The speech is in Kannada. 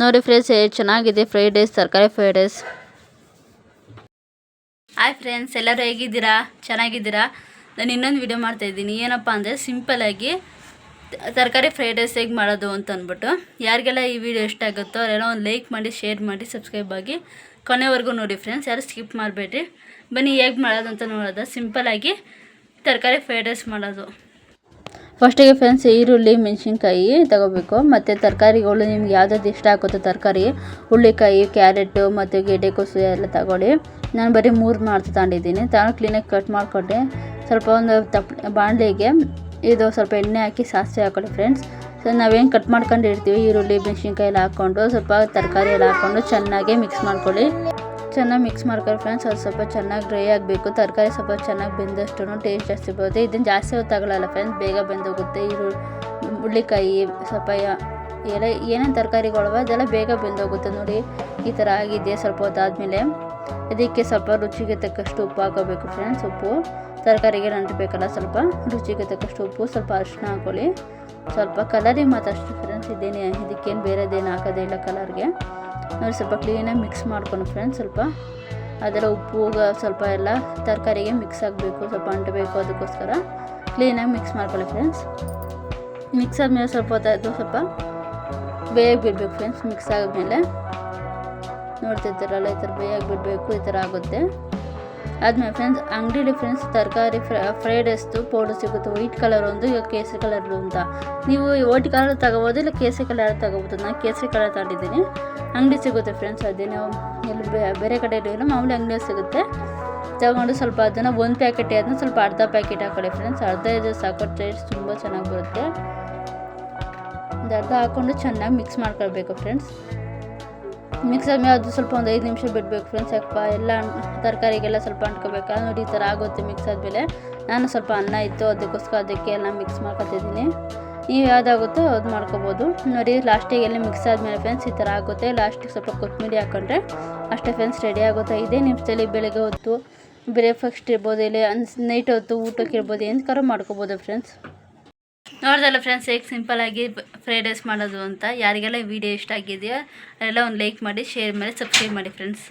ನೋಡಿ ಫ್ರೆಂಡ್ಸ್ ಚೆನ್ನಾಗಿದೆ ಫ್ರೈಡ್ ರೈಸ್ ತರಕಾರಿ ಫ್ರೈಡ್ ರೈಸ್ ಹಾಯ್ ಫ್ರೆಂಡ್ಸ್ ಎಲ್ಲರೂ ಹೇಗಿದ್ದೀರಾ? ಚೆನ್ನಾಗಿದ್ದೀರಾ? ನಾನು ಇನ್ನೊಂದು ವಿಡಿಯೋ ಮಾಡ್ತಾಯಿದ್ದೀನಿ ಏನಪ್ಪ ಅಂದರೆ ಸಿಂಪಲಾಗಿ ತರಕಾರಿ ಫ್ರೈಡ್ ರೈಸ್ ಹೇಗೆ ಮಾಡೋದು ಅಂತ ಅಂದ್ಬಿಟ್ಟು. ಯಾರಿಗೆಲ್ಲ ಈ ವಿಡಿಯೋ ಇಷ್ಟ ಆಗುತ್ತೋ ಅವರೆಲ್ಲ ಒಂದು ಲೈಕ್ ಮಾಡಿ ಶೇರ್ ಮಾಡಿ ಸಬ್ಸ್ಕ್ರೈಬ್ ಆಗಿ. ಕೊನೆವರೆಗೂ ನೋಡಿ ಫ್ರೆಂಡ್ಸ್ ಯಾರು ಸ್ಕಿಪ್ ಮಾಡಬೇಡ್ರಿ. ಬನ್ನಿ ಹೇಗೆ ಮಾಡೋದು ಅಂತ ನೋಡೋದು. ಸಿಂಪಲಾಗಿ ತರಕಾರಿ ಫ್ರೈಡ್ ರೈಸ್ ಮಾಡೋದು. ಫಸ್ಟಿಗೆ ಫ್ರೆಂಡ್ಸ್ ಈರುಳ್ಳಿ, ಮೆಣಸಿನ್ಕಾಯಿ ತಗೋಬೇಕು. ಮತ್ತು ತರಕಾರಿಗಳು ನಿಮ್ಗೆ ಯಾವ್ದಾದ್ರು ಇಷ್ಟ ಆಗುತ್ತೋ ತರಕಾರಿ, ಹುಳ್ಳಿಕಾಯಿ, ಕ್ಯಾರೆಟು ಮತ್ತು ಗೆಡ್ಡೆಕೋಸು ಎಲ್ಲ ತಗೊಳ್ಳಿ. ನಾನು ಬರೀ ಮೂರು ಮಾಡ್ತಾ ತಗೊಂಡಿದ್ದೀನಿ. ತಗೊಂಡು ಕ್ಲೀನಾಗಿ ಕಟ್ ಮಾಡಿಕೊಂಡೆ ಸ್ವಲ್ಪ ಒಂದು ತಪ್ ಬಾಣಲೆಗೆ ಇದು ಸ್ವಲ್ಪ ಎಣ್ಣೆ ಹಾಕಿ ಸಾಸಿವೆ ಹಾಕೊಳ್ಳಿ ಫ್ರೆಂಡ್ಸ್. ಸೊ ನಾವೇನು ಕಟ್ ಮಾಡ್ಕೊಂಡಿರ್ತೀವಿ? ಈರುಳ್ಳಿ, ಮೆಣಸಿನ್ಕಾಯಿ ಎಲ್ಲ ಹಾಕ್ಕೊಂಡು, ಸ್ವಲ್ಪ ತರಕಾರಿ ಎಲ್ಲ ಹಾಕ್ಕೊಂಡು ಚೆನ್ನಾಗಿ ಮಿಕ್ಸ್ ಮಾಡ್ಕೊಳ್ಳಿ. ಚೆನ್ನಾಗಿ ಮಿಕ್ಸ್ ಮಾಡ್ಕೊಳ್ಳಿ ಫ್ರೆಂಡ್ಸ್ ಅದು ಸ್ವಲ್ಪ ಚೆನ್ನಾಗಿ ಡ್ರೈ ಆಗಬೇಕು. ತರಕಾರಿ ಸ್ವಲ್ಪ ಚೆನ್ನಾಗಿ ಬೆಂದಷ್ಟು ಟೇಸ್ಟ್ ಜಾಸ್ತಿ ಬರುತ್ತೆ. ಇದನ್ನು ಜಾಸ್ತಿ ಹೊತ್ತು ಫ್ರೆಂಡ್ಸ್ ಬೇಗ ಬೆಂದೋಗುತ್ತೆ. ಈರುಳ್ಳಿ ಹುಳ್ಳಿಕಾಯಿ ಸ್ವಲ್ಪ ಎಲ್ಲ ಏನೇನು ತರಕಾರಿಗಳವ, ಅದೆಲ್ಲ ಬೇಗ ಬೆಂದೋಗುತ್ತೆ ನೋಡಿ. ಈ ಥರ ಆಗಿದೆ ಸ್ವಲ್ಪ ಹೊತ್ತಾದಮೇಲೆ. ಅದಕ್ಕೆ ಸ್ವಲ್ಪ ರುಚಿಗೆ ತಕ್ಕಷ್ಟು ಉಪ್ಪು ಹಾಕೋಬೇಕು ಫ್ರೆಂಡ್ಸ್ ಉಪ್ಪು. ತರಕಾರಿಗೆ ನಂಟಬೇಕಲ್ಲ ಸ್ವಲ್ಪ. ರುಚಿಗೆ ತಕ್ಕಷ್ಟು ಉಪ್ಪು. ಸ್ವಲ್ಪ ಅರಿಶಿನ ಹಾಕೊಳ್ಳಿ. ಸ್ವಲ್ಪ ಕಲರಿಗೆ ಮಾತ್ರ ಫ್ರೆಂಡ್ಸ್ ಇದೇನೆ, ಇದಕ್ಕೇನು ಬೇರೆದೇನು ಹಾಕೋದೇ ಇಲ್ಲ ಕಲರ್ಗೆ ನೋಡಿ ಸ್ವಲ್ಪ ಕ್ಲೀನಾಗಿ ಮಿಕ್ಸ್ ಮಾಡ್ಕೊಂಡು ಫ್ರೆಂಡ್ಸ್ ಸ್ವಲ್ಪ. ಅದರ ಉಪ್ಪು ಸ್ವಲ್ಪ ಎಲ್ಲ ತರಕಾರಿಗೆ ಮಿಕ್ಸ್ ಆಗಬೇಕು, ಸ್ವಲ್ಪ ಅಂಟಬೇಕು ಅದಕ್ಕೋಸ್ಕರ. ಕ್ಲೀನಾಗಿ ಮಿಕ್ಸ್ ಮಾಡ್ಕೊಳ್ಳಿ ಫ್ರೆಂಡ್ಸ್ ಮಿಕ್ಸ್ ಆದಮೇಲೆ ಸ್ವಲ್ಪ ಹೊತ್ತಾಯಿತು ಸ್ವಲ್ಪ ಬೇಗ ಬಿಡಬೇಕು ಫ್ರೆಂಡ್ಸ್ ಮಿಕ್ಸ್ ಆದಮೇಲೆ. ನೋಡ್ತಿರ್ತಾರಲ್ಲ ಈ ಥರ ಬೇಗ ಬಿಡಬೇಕು, ಈ ಥರ ಆಗುತ್ತೆ. ಆದಮೇಲೆ ಫ್ರೆಂಡ್ಸ್ ಅಂಗಡಿಲಿ ಫ್ರೆಂಡ್ಸ್ ತರಕಾರಿ ಫ್ರೈಡ್ ರೈಸ್ದು ಪೌಡರ್ ಸಿಗುತ್ತೆ ವೈಟ್ ಕಲರ್ ಒಂದು ಕೇಸರಿ ಕಲರ್ ಅಂತ. ನೀವು ವೈಟ್ ಕಲರ್ ತಗೋಬೋದು, ಇಲ್ಲ ಕೇಸರಿ ಕಲರ್ ತಗೋಬೋದು? ನಾನು ಕೇಸರಿ ಕಲರ್ ತಗೊಂಡಿದ್ದೀನಿ. ಅಂಗಡಿ ಸಿಗುತ್ತೆ ಫ್ರೆಂಡ್ಸ್ ಅದೇನು ಎಲ್ಲಿ ಬೇ- ಬೇರೆ ಕಡೆ ಇಲ್ಲ ಮಾಮೂಲಿ ಅಂಗಡಿಯಲ್ಲಿ ಸಿಗುತ್ತೆ. ತಗೊಂಡು ಸ್ವಲ್ಪ ಅದನ್ನು ಒಂದು ಪ್ಯಾಕೆಟ್ ಅದನ್ನ ಸ್ವಲ್ಪ ಅರ್ಧ ಪ್ಯಾಕೆಟ್ ಹಾಕೊಳ್ಳಿ ಫ್ರೆಂಡ್ಸ್ ಅರ್ಧ ಇದು ಸಾಕು ಟೇಸ್ಟ್ ತುಂಬ ಚೆನ್ನಾಗಿ ಬರುತ್ತೆ. ಒಂದು ಅರ್ಧ ಹಾಕ್ಕೊಂಡು ಚೆನ್ನಾಗಿ ಮಿಕ್ಸ್ ಮಾಡ್ಕೊಳ್ಬೇಕು ಫ್ರೆಂಡ್ಸ್ ಮಿಕ್ಸ್ ಆದ್ಮೇಲೆ ಅದು ಸ್ವಲ್ಪ ಒಂದು ಐದು ನಿಮಿಷ ಬಿಡಬೇಕು ಫ್ರೆಂಡ್ಸ್ ಯಾಕಪ್ಪ? ಎಲ್ಲ ತರಕಾರಿಗೆಲ್ಲ ಸ್ವಲ್ಪ ಅಂಟ್ಕೋಬೇಕು. ನೋಡಿ ಈ ಥರ ಆಗುತ್ತೆ ಮಿಕ್ಸ್ ಆದಮೇಲೆ. ನಾನು ಸ್ವಲ್ಪ ಅನ್ನ ಇತ್ತು, ಅದಕ್ಕೋಸ್ಕರ ಅದಕ್ಕೆ ಎಲ್ಲ ಮಿಕ್ಸ್ ಮಾಡ್ಕೊತಿದ್ದೀನಿ. ನೀವು ಯಾವುದಾಗುತ್ತೋ ಅದು ಮಾಡ್ಕೋಬೋದು. ನೋಡಿ ಲಾಸ್ಟಿಗೆ ಎಲ್ಲ ಮಿಕ್ಸ್ ಆದಮೇಲೆ ಫ್ರೆಂಡ್ಸ್ ಈ ಥರ ಆಗುತ್ತೆ. ಲಾಸ್ಟಿಗೆ ಸ್ವಲ್ಪ ಕೊತ್ತಂಬರಿ ಹಾಕೊಂಡ್ರೆ ಅಷ್ಟೇ ಫ್ರೆಂಡ್ಸ್ ರೆಡಿ ಆಗುತ್ತೆ. ಇದೇ ನಿಮಿಷದಲ್ಲಿ ಬೆಳಗ್ಗೆ ಹೊತ್ತು ಬ್ರೇಕ್ಫಾಸ್ಟ್ ಇರ್ಬೋದು, ಇಲ್ಲ ನೈಟ್ ಹೊತ್ತು ಊಟಕ್ಕೆ ಇರ್ಬೋದು, ಏನು ಕರ ಮಾಡ್ಕೋಬೋದು ಫ್ರೆಂಡ್ಸ್ ನೋಡ್ದಲ್ಲ ಫ್ರೆಂಡ್ಸ್ ಹೇಗೆ ಸಿಂಪಲ್ಲಾಗಿ ಫ್ರೈಡ್ ರೈಸ್ ಮಾಡೋದು ಅಂತ. ಯಾರಿಗೆಲ್ಲ ವಿಡಿಯೋ ಇಷ್ಟ ಆಗಿದೆಯೋ ಎಲ್ಲ ಒಂದು ಲೈಕ್ ಮಾಡಿ ಶೇರ್ ಮಾಡಿ ಸಬ್ಸ್ಕ್ರೈಬ್ ಮಾಡಿ ಫ್ರೆಂಡ್ಸ್